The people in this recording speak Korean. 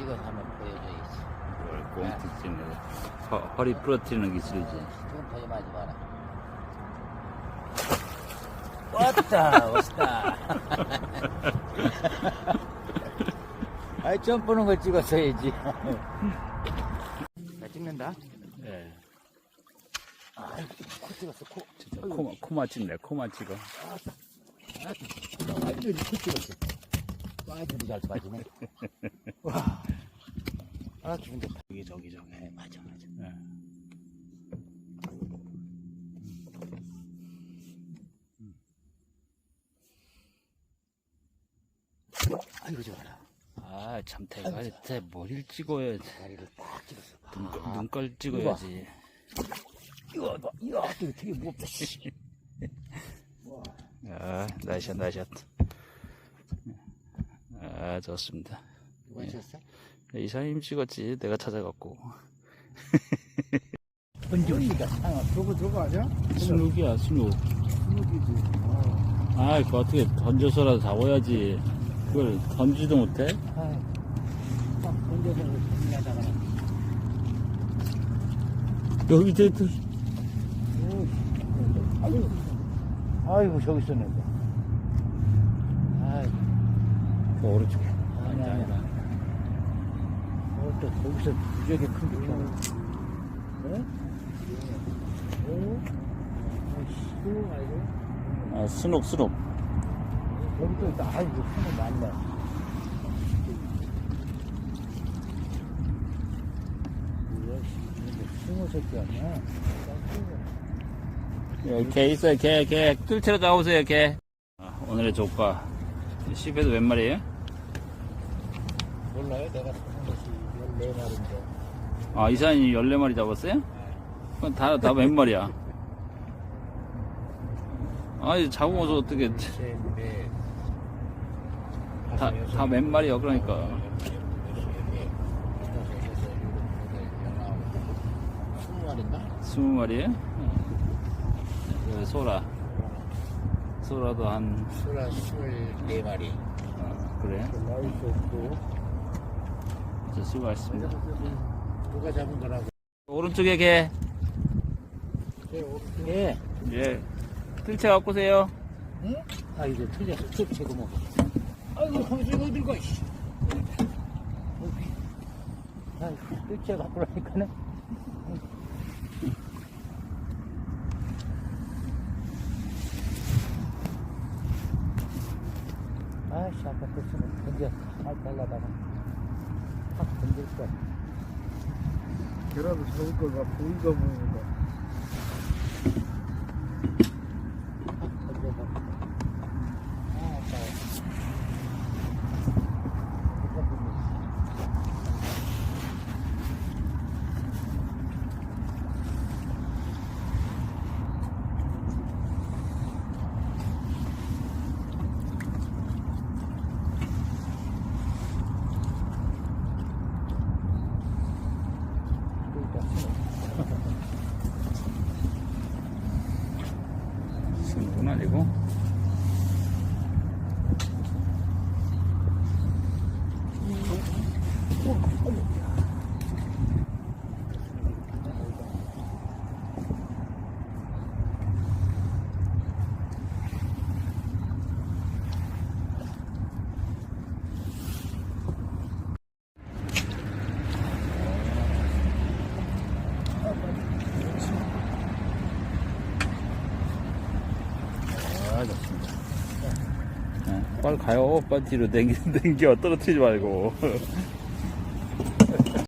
찍어서 한번 보여줘야지. 뭘 꽁트 찍는 거. 허, 허리 부러뜨리는 기술이지. 지금 거짓말하지 마라. 왔다, 왔다. 아이, 점프는 걸 찍었어야지. 나 찍는다. 예. 아이, 코 찍었어, 코. 진짜 코만, 코만 찍네, 코만 찍어. 완전히 코 찍었어. 빠지도 잘 빠지네. 와. 아, 기분 좋다. 저기, 저기, 저기. 네, 맞아, 맞아. 예. 아이고, 좋아라. 아, 참, 대가리, 대 머리를 찍어야지. 다리를 딱 찍었어. 눈깔, 눈깔 찍어야지. 이거, 봐. 이거, 이거 되게 무겁다, 씨. 아, 나이샷, 나이샷. 아, 좋습니다. 누가 쳤어? 이사님 찍었지. 내가 찾아갖고. 은지가 상어. 저거 저거 아니야? 스누기야, 스누. 스무디지. 아, 그거 어떻게 던져서라도 잡아야지. 그걸 던지도 못해? 아이, 딱 던져서 정리하다가 여기 저, 저, 아이고, 아이고, 저기 있었는데. 아이고, 그 오른쪽에. 아니, 아니, 아니. 어, 또 거기서 무지하게 큰 게 펴. 네? 오? 아이씨, 또 아이고. 아, 스녹, 스녹. 여기 또 있다. 아이고, 많네. 뭐야, 씨. 이게 숭어 새끼 아니야? 예, 개 있어요, 개, 개. 뜰채로 나오세요, 개. 아, 오늘의 조과. 시베도 몇 마리예요? 몰라요? 내가 사는 것이 14마리인데. 아, 이사님 14마리 잡았어요? 그건 다, 다 몇 마리야? 아니, 잡으면서 어떻게, 셋, 넷, 다, 다몇 마리야, 그러니까. 스무 마리인가? 20마리에? 그 소라. 소라도 한, 소라 스물네 마리. 어, 그래. 라이스 없고. 자, 수고하셨습니다. 누가 잡은 거라고? 오른쪽에 개. 예. 예. 뜰채 갖고 오세요. 응? 아, 이거 틀렸어. 툭치고 먹어. 아이고, 거기서 이거 들고, 이씨. 아이고, 뜰채 갖고 라니까는. 아이씨, 아까 떴으면 던져. 살 달라다가. 확 던질 거야. 걔라도 잡을 걸봐 보이가 보이니까. 스누군 아니고. 아, 좋습니다. 네, 빨리 가요. 빨리 뒤로 댕기, 댕겨. 떨어뜨리지 말고.